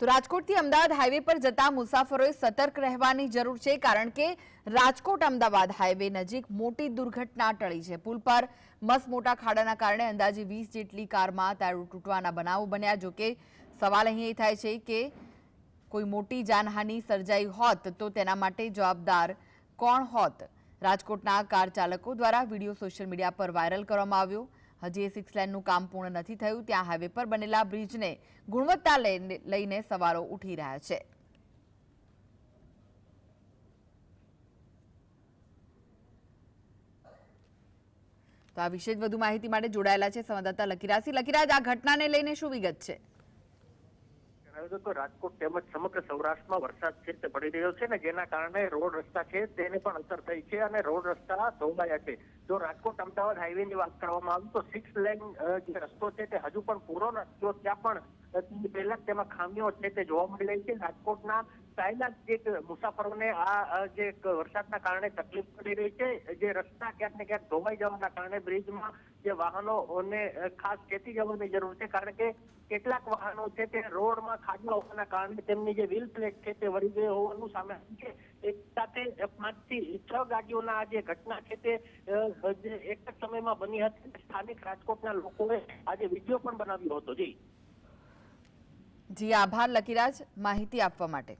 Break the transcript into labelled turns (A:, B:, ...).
A: તો રાજકોટથી અમદાવાદ હાઈવે પર જતા મુસાફરોએ સતર્ક રહેવાની જરૂર છે, કારણ કે રાજકોટ અમદાવાદ હાઈવે નજીક મોટી દુર્ઘટના ટળી છે. પુલ પર મસ મોટા ખાડાના કારણે અંદાજે વીસ જેટલી કારમાં તારું તૂટવાના બનાવો બન્યા જોકે સવાલ અહીં એ થાય છે કે કોઈ મોટી જાનહાનિ સર્જાઈ હોત તો તેના માટે જવાબદાર કોણ હોત? રાજકોટના કાર ચાલકો દ્વારા વીડિયો સોશિયલ મીડિયા પર વાયરલ કરવામાં આવ્યો. હજી એ સિક્સ લેનનું કામ પૂર્ણ નથી થયું. ત્યાં હાઈવે પર બનેલા બ્રિજને ગુણવત્તા લઈને સવારો ઉઠી રહ્યા છે. તો આ વિશે વધુ માહિતી માટે જોડાયેલા છે સંવાદદાતા લકીરાસી લકીરાજ આ ઘટનાને લઈને શું વિગત છે?
B: જણાવ્યું તો રાજકોટ તેમજ સમગ્ર સૌરાષ્ટ્રમાં વરસાદ છે તે પડી રહ્યો છે ને જેના કારણે રોડ રસ્તા છે તેને પણ અસર થઈ છે અને રોડ રસ્તા ધોવાયા છે. જો રાજકોટ, અમદાવાદ હાઈવે ની વાત કરવામાં આવે તો સિક્સ લેન જે રસ્તો છે તે હજુ પણ પૂરો નથી ત્યાં પણ પહેલા તેમાં ખામીઓ છે તે જોવા મળી રહી છે. રાજકોટના પહેલા જે મુસાફરોને આ જે વરસાદના કારણે તકલીફ પડી રહી છે. જે રસ્તા ક્યાંક ને ક્યાંક ધોવાઈ જવાના કારણે બ્રિજમાં જે વાહનોને ખાસ ખેતી જવાની જરૂર છે. કારણ કે કેટલાક વાહનો છે તે રોડમાં ખાડા હોવાના કારણે તેમની જે વ્હીલ પ્લેટ છે તે વળી ગઈ હોવાનું સામે છે. એક સાથે પાંચથી છ ગાડીઓના જે ઘટના છે તે એક જ સમયમાં બની હતી સ્થાનિક રાજકોટના લોકોએ આજે વીડિયો પણ બનાવ્યો હતો. જી.
A: જી, આભાર, લકીરાજ. માહિતી આપવા માટે.